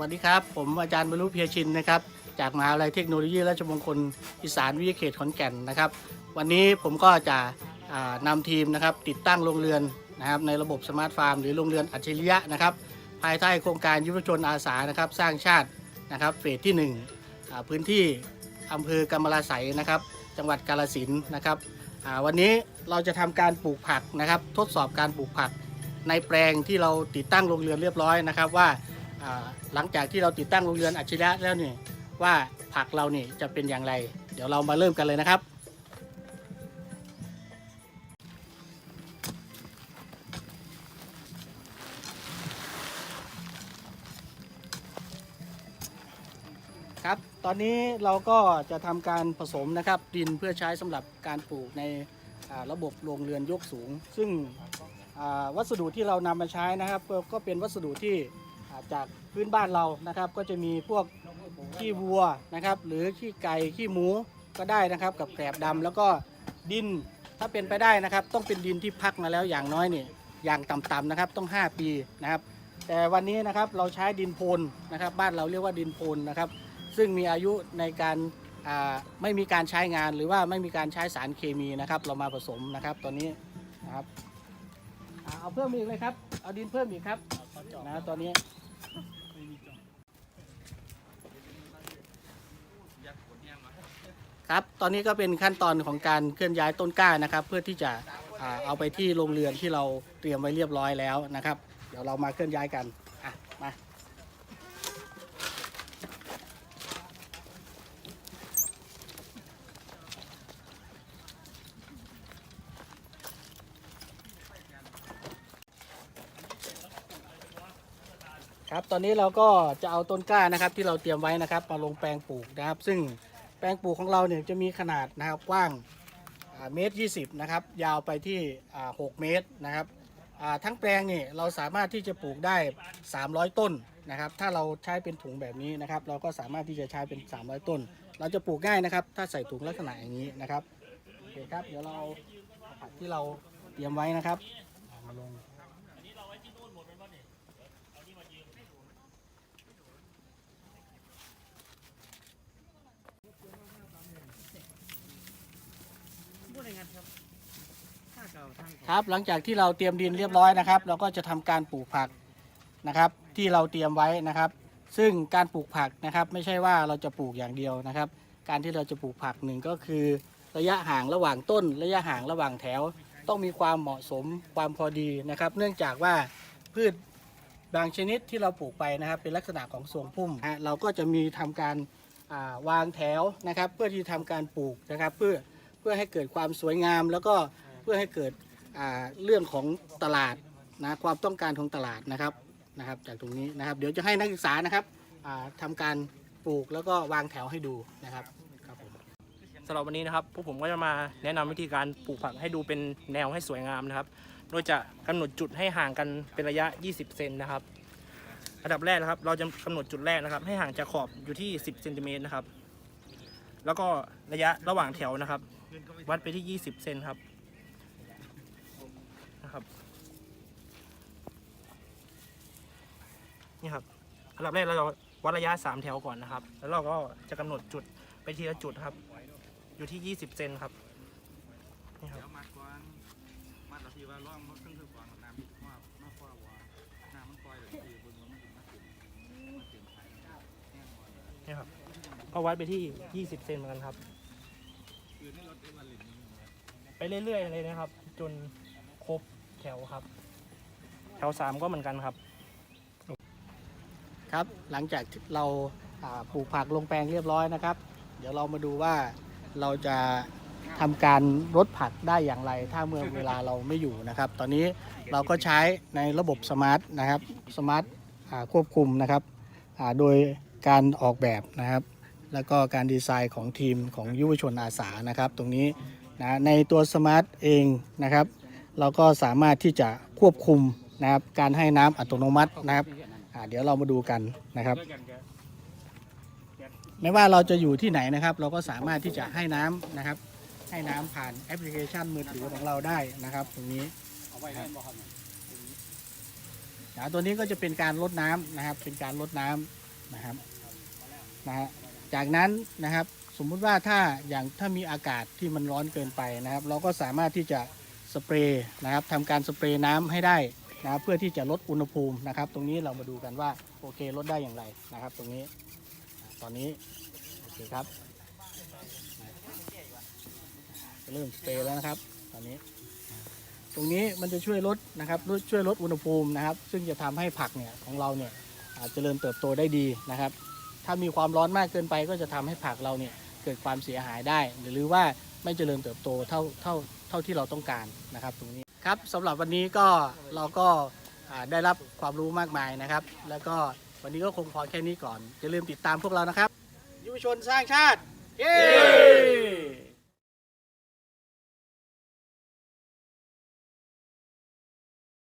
วัสดีครับ ผมอาจารย์บรรลุเพียชินนะครับ จากมหาวิทยาลัยเทคโนโลยีราชมงคลอีสานวิทยาเขตขอนแก่นนะครับ วันนี้ผมก็จะอ่านำทีมนะครับติดตั้งโรงเรือนนะครับในระบบสมาร์ทฟาร์มหรือโรงเรือนอัจฉริยะนะครับ ภายใต้โครงการยุวชนอาสานะครับ สร้างชาตินะครับเฟสที่1อ่าพื้นที่อำเภอกำมะลาไสนะครับ จังหวัดกาฬสินนะครับวันนี้เราจะทำการปลูกผักนะครับ ทดสอบการปลูกผักในแปลงที่เราติดตั้งโรงเรือนเรียบร้อยนะครับว่า หลังจากที่เราติดตั้งโรงเรือนอัจฉริยะแล้วเนี่ยว่าผักเราเนี่ยจะเป็นอย่างไร เดี๋ยวเรามาเริ่มกันเลยนะครับ ครับ ตอนนี้เราก็จะทำการผสมนะครับดินเพื่อใช้สำหรับการปลูกในระบบโรงเรือนยกสูง ซึ่งวัสดุที่เรานำมาใช้นะครับ ก็เป็นวัสดุที่ จากพื้นบ้านเรานะครับ ก็จะมีพวกขี้วัวนะครับ หรือขี้ไก่ขี้หมูก็ได้นะครับ กับแกลบดำแล้วก็ดินถ้าเป็นไปได้นะครับ ต้องเป็นดินที่พักมาแล้วอย่างน้อยเนี่ยอย่างต่ำๆนะครับต้อง 5 ปีนะครับ แต่วันนี้นะครับเราใช้ดินโพนนะครับ บ้านเราเรียกว่าดินโพนนะครับ ซึ่งมีอายุในการไม่มีการใช้งานหรือว่าไม่มีการใช้สารเคมีนะครับ เรามาผสมนะครับตอนนี้นะครับเอาเพิ่มอีกเลยครับ เอาดินเพิ่มอีกครับนะตอนนี้ ครับ ตอนนี้ก็เป็นขั้นตอนของการเคลื่อนย้ายต้นกล้านะครับ เพื่อที่จะเอาไปที่โรงเรือนที่เราเตรียมไว้เรียบร้อยแล้วนะครับ เดี๋ยวเรามาเคลื่อนย้ายกัน อะ มา ครับตอนนี้เราก็จะเอาต้นกล้านะครับที่เราเตรียมไว้นะครับมาลงแปลงปลูกนะครับ ซึ่งแปลงปลูกของเราเนี่ยจะมีขนาดนะครับกว้างเมตรยีนะครับยาวไปที่อ่า6เมตรนะครับทั้งแปลงนี่เราสามารถที่จะปลูกได้ 300 ต้นนะครับ ถ้าเราใช้เป็นถุงแบบนี้นะครับ เราก็สามารถที่จะใช้เป็น 300 ต้น เราจะปลูกง่ายนะครับ ถ้าใส่ถุงลักษณะอย่างนี้นะครับโอเคครับเดี๋ยวเราผักที่เราเตรียมไว้นะครับมาลง เอามาลงครับหลังจากที่เราเตรียมดินเรียบร้อยนะครับ เราก็จะทำการปลูกผักนะครับ ที่เราเตรียมไว้นะครับ ซึ่งการปลูกผักนะครับ ไม่ใช่ว่าเราจะปลูกอย่างเดียวนะครับ การที่เราจะปลูกผักหนึ่งก็คือ ระยะห่างระหว่างต้น ระยะห่างระหว่างแถว ต้องมีความเหมาะสมความพอดีนะครับ เนื่องจากว่าพืชบางชนิดที่เราปลูกไปนะครับ เป็นลักษณะของทรงพุ่มฮะเราก็จะมีทำการอ่าวางแถวนะครับ เพื่อที่ทำการปลูกนะครับ เพื่อ พื่อให้เกิดความสวยงาม แล้วก็เพื่อให้เกิดเรื่องของตลาดนะความต้องการของตลาดนะครับนะครับ จากตรงนี้นะครับ เดี๋ยวจะให้นักศึกษานะครับอ่าทำการปลูกแล้วก็วางแถวให้ดูนะครับครับผมสำหรับวันนี้นะครับพวกผมก็จะมาแนะนำวิธีการปลูกผักให้ดูเป็นแนวให้สวยงามนะครับ โดยจะกำหนดจุดให้ห่างกันเป็นระยะ 20 เซนนะครับอันดับแรกนะครับ เราจะกำหนดจุดแรกนะครับ ให้ห่างจากขอบอยู่ที่ 10 เซนติเมตรนะครับ แล้วก็ระยะระหว่างแถวนะครับ วัดไปที่ 20 เซนครับนะครับนี่ครับอันดับแรกเราจะวัดระยะ 3 แถวก่อนนะครับ แล้วเราก็จะกำหนดจุดไปทีละจุดครับ อยู่ที่ 20 เซนครับนี่ครับเดี๋ยวมัดก่อนมัดแล้วที่ว่าร่องมันขึ้นคือก่อนน้ำมันว่ามาคว้าว่าน้ำมันปล่อยเลยที่บิ่งว่ามันถึงมาถึงมาถึงนี่ครับก็วัดไปที่ 20 เซนเหมือนกันครับ คือในรถได้วันหลินนี่ ไป เรื่อยๆเลยนะครับ จนครบแถวครับ แถว3ก็เหมือนกันครับ ครับหลังจากที่เราอ่าปลูกผักลงแปลงเรียบร้อยนะครับ เดี๋ยวเรามาดูว่าเราจะทำการรดผักได้อย่างไร ถ้าเมื่อเวลาเราไม่อยู่นะครับ ตอนนี้เราก็ใช้ในระบบสมาร์ทนะครับสมาร์ทอ่าควบคุมนะครับอ่าโดยการออกแบบนะครับ แล้วก็การดีไซน์ของทีมของยุวชนอาสานะครับ ตรงนี้ นะในตัวสมาร์ทเองนะครับ เราก็สามารถที่จะควบคุมนะครับการให้น้ำอัตโนมัตินะครับเดี๋ยวเรามาดูกันนะครับ ไม่ว่าเราจะอยู่ที่ไหนนะครับ เราก็สามารถที่จะให้น้ำนะครับ ให้น้ำผ่านแอปพลิเคชันมือถือของเราได้นะครับตรงนี้นะตัวนี้ก็จะเป็นการลดน้ำนะครับ เป็นการลดน้ำนะครับนะฮะจากนั้นนะครับ สมมุติว่าถ้าอย่างถ้ามีอากาศที่มันร้อนเกินไปนะครับ เราก็สามารถที่จะสเปรย์นะครับทำการสเปรย์น้ำให้ได้นะครับเพื่อที่จะลดอุณหภูมินะครับ ตรงนี้เรามาดูกันว่าโอเคลดได้อย่างไรนะครับ ตรงนี้ตอนนี้โอเคครับ เริ่มสเปรย์แล้วนะครับ ตอนนี้ ตรงนี้มันจะช่วยลดนะครับช่วยลดอุณหภูมินะครับ ซึ่งจะทำให้ผักเนี่ยของเราเนี่ยจเจริญเติบโตได้ดีนะครับ ถ้ามีความร้อนมากเกินไปก็จะทำให้ผักเราเนี่ยเกิดความเสียหายได้ หรือว่าไม่เจริญเติบโตเท่าเท่าเท่าที่เราต้องการนะครับ ตรงนี้ครับสำหรับวันนี้ก็เราก็ได้รับความรู้มากมายนะครับ แล้วก็วันนี้ก็คงพอแค่นี้ก่อนอย่าลืมติดตามพวกเรานะครับยุวชนสร้างชาติเย้